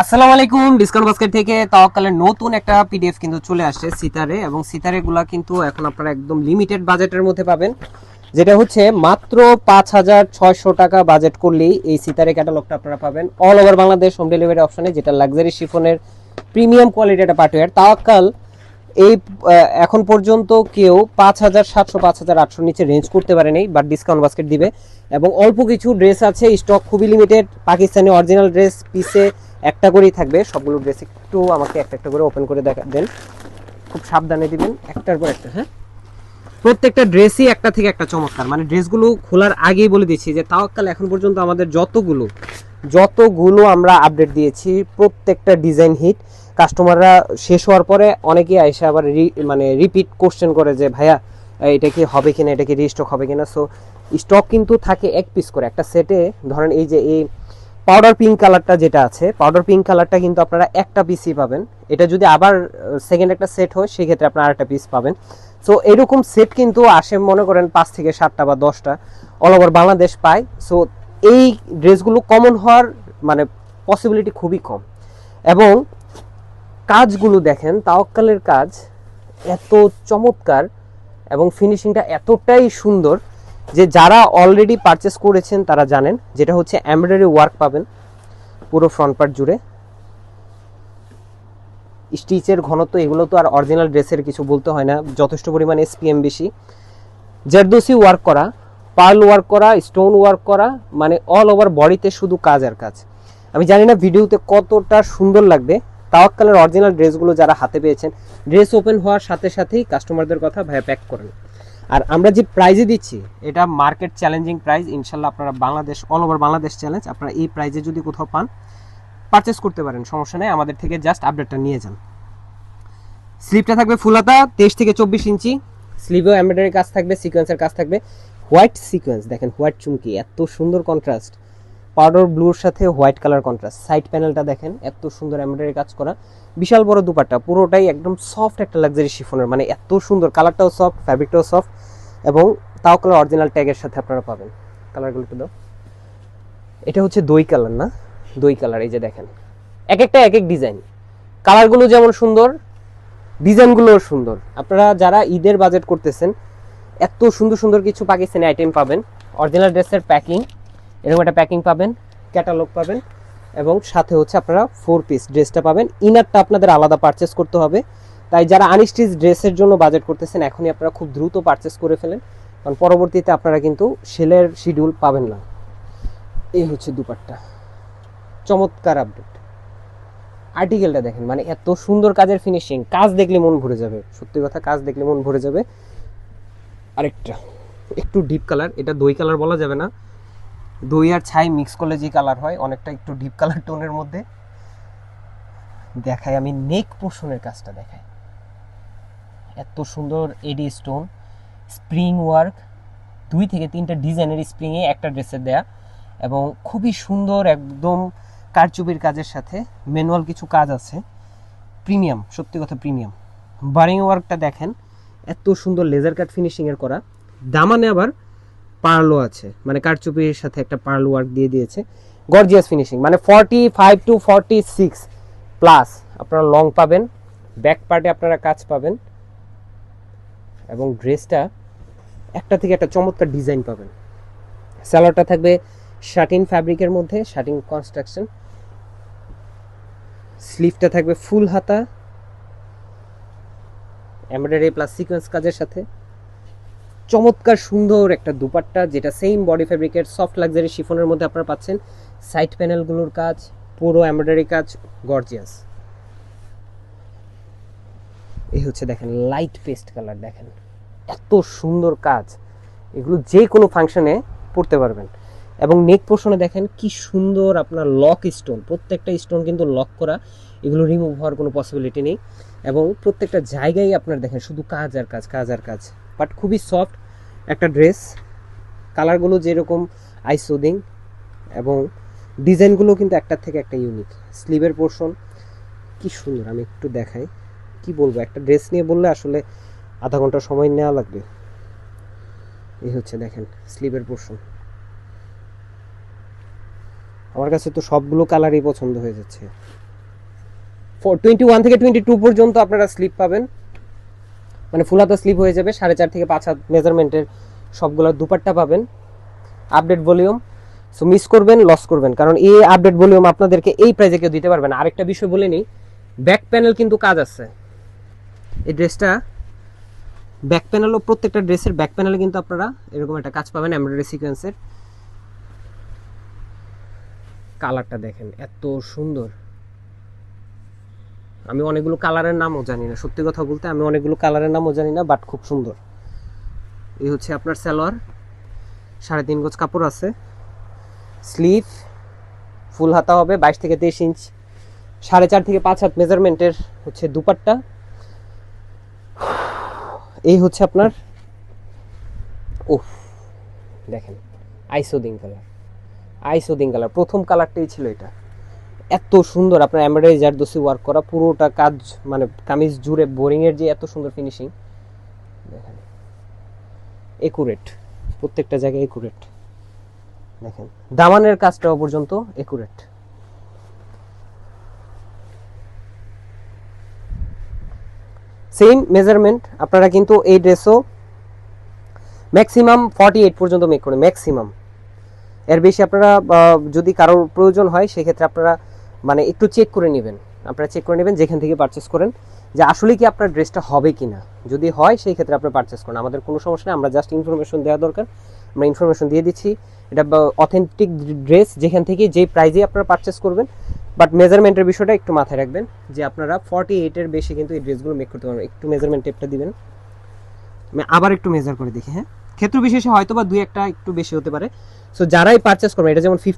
আসসালামু আলাইকুম, discount basket থেকে তাওয়াক্কালের নতুন একটা পিডিএফ কিন্তু চলে আসছে সিতারে এবং সিতারে গুলা কিন্তু এখন আপনারা একদম লিমিটেড বাজেটের মধ্যে পাবেন। যেটা হচ্ছে মাত্র পাঁচ হাজার ছয়শো টাকা বাজেট করলেই এই সিতারে ক্যাটালগটা আপনারা পাবেন। All over Bangladesh home delivery অপশনে যেটা লাক্সারি শিফনের প্রিমিয়াম কোয়ালিটি একটা পার্টওয়্যার তাওয়াক্কাল এই এখন পর্যন্ত কেউ পাঁচ হাজার সাতশো, পাঁচ হাজার আটশোর নিচে রেঞ্জ করতে পারেনি বাট ডিসকাউন্ট বাস্কেট দিবে। এবং অল্প কিছু ড্রেস আছে স্টক খুবই লিমিটেড পাকিস্তানি অরিজিনাল ড্রেস পিসে একটা করেই থাকবে, সবগুলো ড্রেস একটু আমাকে একটা একটা করে ওপেন করে দেখা, দেন। খুব সাবধানে দিবেন, একটার পর একটা হ্যাঁ? প্রত্যেকটা ড্রেসই একটা থেকে একটা চমৎকার। মানে ড্রেসগুলো খোলার আগেই বলে দিচ্ছি যে তাওয়াক্কাল এখন পর্যন্ত আমাদের যতগুলো যতগুলো আমরা আপডেট দিয়েছি, প্রত্যেকটা ডিজাইন হিট কাস্টমাররা শেষ হওয়ার পরে অনেকেই আইসা আবার মানে রিপিট কোশ্চেন করে যে, ভাইয়া, এটা কি হবে কিনা, এটা কি রিস্টক হবে কিনা? সো স্টক কিন্তু থাকে এক পিস করে। একটা সেটে ধরেন এই যে এই পাউডার পিঙ্ক কালারটা যেটা আছে পাউডার পিঙ্ক কালারটা কিন্তু আপনারা একটা পিসই পাবেন। এটা যদি আবার সেকেন্ড একটা সেট হয়, সেক্ষেত্রে আপনারা আরেকটা পিস পাবেন। সো এরকম সেট কিন্তু আসে, মনে করেন, পাঁচ থেকে সাতটা বা দশটা অল ওভার বাংলাদেশ পায়। সো এই ড্রেসগুলো কমন হওয়ার মানে পসিবিলিটি খুবই কম। এবং কাজগুলো দেখেন, তাওয়াক্কালের কাজ এত চমৎকার এবং ফিনিশিংটা এতটাই সুন্দর। যে যারা অলরেডি পারচেস করেছেন তারা জানেন, যেটা হচ্ছে এমব্রয়ডারি ওয়ার্ক পাবেন পুরো ফ্রন্ট পার্ট জুড়ে। স্টিচের ঘনত্ব, এগুলো তো আর অরিজিনাল ড্রেসের কিছু বলতে হয় না, যথেষ্ট পরিমাণ এসপিএম বেশি। জারদোসি ওয়ার্ক করা পার্ল ওয়ার্ক করা স্টোন ওয়ার্ক করা মানে অল ওভার বডিতে শুধু কাজ আর কাজ। আমি জানি না ভিডিওতে কতটা সুন্দর লাগবে, তাওয়াক্কালের অরিজিনাল ড্রেসগুলো যারা হাতে পেয়েছেন ড্রেস ওপেন হওয়ার সাথে সাথেই কাস্টমারদের কথা ভাইয়া প্যাক করেন। আর আমরা যে প্রাইজে দিচ্ছি, এটা মার্কেট চ্যালেঞ্জিং প্রাইস ইনশাল্লাহ আপনারা Bangladesh all over Bangladesh challenge আপনারা এই প্রাইজে যদি কোথাও পান পারচেস করতে পারেন, সমস্যা নেই, আমাদের থেকে জাস্ট আপডেটটা নিয়ে যান। স্লিপটা থাকবে ফুলাতা তেইশ থেকে চব্বিশ ইঞ্চি স্লিভেও এমব্রয়ডারি কাজ থাকবে সিকোয়েন্সের কাজ থাকবে। হোয়াইট সিকোয়েন্স দেখেন হোয়াইট চুমকি, এত সুন্দর কন্ট্রাস্ট পাউডার ব্লুর সাথে হোয়াইট কালার কন্ট্রাস্ট সাইড প্যানেলটা দেখেন, এত সুন্দর এমব্রয়ডারি কাজ করা। বিশাল বড় দুপাট্টা, পুরোটাই একদম সফট একটা লাক্সারি শিফনের মানে এত সুন্দর। কালারটাও সফট ফ্যাব্রিকটাও সফট এবং তাও কালার অরিজিনাল ট্যাগের সাথে আপনারা পাবেন। কালারগুলো একটু দাও। এটা হচ্ছে দই কালার না? দই কালার এই যে দেখেন। এক একটা এক এক ডিজাইন কালারগুলো যেমন সুন্দর ডিজাইনগুলোও সুন্দর। আপনারা যারা ঈদের বাজেট করতেছেন, এত সুন্দর সুন্দর কিছু পাকিস্তানি আইটেম পাবেন। অরিজিনাল ড্রেসের প্যাকিং এরকম একটা প্যাকিং পাবেন ক্যাটালগ পাবেন এবং সাথে হচ্ছে আপনারা ফোর পিস ড্রেসটা পাবেন। ইনারটা আপনাদের আলাদা পারচেস করতে হবে। তাই যারা আনস্টিচ ড্রেসের জন্য বাজেট করতেছেন, এখনই আপনারা খুব দ্রুত পারচেস করে ফেলেন। কারণ পরবর্তীতে আপনারা কিন্তু সেলের শিডিউল পাবেন না। এই হচ্ছে দুপাট্টা। চমৎকার আপডেট আর্টিকেলটা দেখেন মানে এত সুন্দর কাজের ফিনিশিং কাজ দেখলে মন ভরে যাবে। সত্যি কথা, কাজ দেখলে মন ভরে যাবে। আরেকটা, একটু ডিপ কালার এটা দই কালার বলা যাবে না। দই আর ছাই মিক্স করলে যে কালার হয়, অনেকটা একটু ডিপ কালার টোনের মধ্যে দেখাই, আমি নেক পোর্শনের কাজটা দেখাই। এত সুন্দর এডি স্টোন স্প্রিং ওয়ার্ক দুই থেকে তিনটা ডিজাইনের স্প্রিংয়ে একটা ড্রেসের দেয়া এবং খুবই সুন্দর একদম কারচুপির কাজের সাথে ম্যানুয়াল কিছু কাজ আছে। প্রিমিয়াম সত্যি কথা প্রিমিয়াম বারিং ওয়ার্কটা দেখেন, এত সুন্দর লেজার কাট ফিনিশিংয়ের করা। দামানে আবার পার্লও আছে মানে কারচুপির সাথে একটা পার্ল ওয়ার্ক দিয়ে দিয়েছে। গর্জিয়াস ফিনিশিং মানে forty five to forty six plus আপনারা লং পাবেন ব্যাক পার্টে আপনারা কাজ পাবেন, এবং ড্রেসটা একটা থেকে একটা চমৎকার ডিজাইন পাবেন। স্যালোয়ারটা থাকবে শাটিন ফ্যাব্রিকের মধ্যে শাটিন কনস্ট্রাকশন স্লিভটা থাকবে ফুল হাতা। এমব্রয়ডারি প্লাস সিকোয়েন্স কাজের সাথে। চমৎকার, সুন্দর একটা দুপাট্টা, যেটা সেম বডি ফ্যাব্রিকের সফট লাক্সারি শিফনের মধ্যে আপনারা পাচ্ছেন। সাইড প্যানেলগুলোর কাজ, পুরো এমব্রয়ডারি কাজ গর্জিয়াস এই হচ্ছে দেখেন লাইট পেস্ট কালার দেখেন। এত সুন্দর কাজ। এগুলো যে কোনো ফাংশনে পড়তে পারবেন। এবং নেক পোর্শনে দেখেন, কি সুন্দর আপনার লক স্টোন প্রত্যেকটা স্টোন কিন্তু লক করা, এগুলো রিমুভ হওয়ার কোনো পসিবিলিটি নেই। এবং প্রত্যেকটা জায়গায় আপনার দেখেন, শুধু কাজ আর কাজ কাজ আর কাজ। বাট খুবই সফট একটা ড্রেস। কালারগুলো যেরকম আইসোদিং এবং ডিজাইনগুলো কিন্তু একটার থেকে একটা ইউনিক স্লিভের পোর্শন কি সুন্দর, আমি একটু দেখাই। কি বলব, একটা ড্রেস নিয়ে বললে আসলে আধা ঘণ্টা সময় নেওয়া লাগবে। এই হচ্ছে দেখেন, স্লিভের পোর্শন আমার কাছে তো সবগুলো কালারই পছন্দ হয়ে যাচ্ছে। টোয়েন্টি ওয়ান থেকে টোয়েন্টি টু পর্যন্ত আপনারা স্লিপ পাবেন। মানে ফুল হাতা স্লিপ হয়ে যাবে, সাড়ে চার থেকে পাঁচ হাত মেজারমেন্টের সবগুলো দুপাট্টা পাবেন। আপডেট ভলিউম সো মিস করবেন লস করবেন। কারণ এই আপডেট ভলিউম আপনাদেরকে এই প্রাইজে কেউ দিতে পারবে না। আরেকটা বিষয় বলে নিই ব্যাক প্যানেল কিন্তু কাজ আছে। এই ড্রেসটা ব্যাক প্যানেলও প্রত্যেকটা ড্রেসের ব্যাক প্যানেলে কিন্তু আপনারা এরকম একটা কাজ পাবেন এমব্রয়ডারি সিকোয়েন্সের কালারটা দেখেন, এত সুন্দর। আমি অনেকগুলো কালারের নামও জানি না। সত্যি কথা বলতে আমি অনেকগুলো কালারের নামও জানি না বাট খুব সুন্দর। এই হচ্ছে আপনার সালোয়ার। সাড়ে তিন গজ কাপড় আছে। স্লিভ, ফুল হাতা হবে বাইশ থেকে তেইশ ইঞ্চ। সাড়ে চার থেকে পাঁচ হাত মেজারমেন্টের হচ্ছে দুপাট্টা। এই হচ্ছে আপনার ওফ দেখেন আইসোদিং কালার। আইসোদিং কালার, প্রথম কালারটাই ছিল এটা। এত সুন্দর আপনার এমব্রয়ডারি জারদোসি ওয়ার্ক করা, পুরোটা কাজ মানে কামিজ জুড়ে বোরিং এর যে এত সুন্দর ফিনিশিং দেখেন। একুরেট প্রত্যেকটা জায়গায় একুরেট দেখেন, দামানের কাজটাও পর্যন্ত একুরেট সেম মেজারমেন্ট আপনারা কিন্তু এই ড্রেসও ম্যাক্সিমাম ফর্টি এইট পর্যন্ত মেক করেন ম্যাক্সিমাম এর বেশি আপনারা যদি কারোর প্রয়োজন হয়, সেক্ষেত্রে আপনারা মানে একটু চেক করে নেবেন। আপনারা চেক করে নেবেন, যেখান থেকে পারচেস করেন যে আসলে কি আপনার ড্রেসটা হবে কি না যদি হয়, সেই ক্ষেত্রে আপনারা পারচেস করেন। আমাদের কোনো সমস্যা নেই, আমরা জাস্ট ইনফরমেশন দেওয়া দরকার। আমরা ইনফরমেশন দিয়ে দিচ্ছি। এটা অথেন্টিক ড্রেস যেখান থেকে যেই প্রাইজে আপনারা পারচেস করবেন। বাট মেজারমেন্টের বিষয়টা একটু মাথায় রাখবেন যে আপনারা ফর্টি এইটের বেশি কিন্তু এই ড্রেসগুলো মেক করতে পারবেন। একটু মেজারমেন্ট টেপটা দিবেন। আমি আবার একটু মেজার করে দেখি হ্যাঁ? ক্ষেত্র বিশেষে হয়তো বা দুই একটা একটু বেশি হতে পারে। সো যারাই পারচেস করবেন, এটা যেমন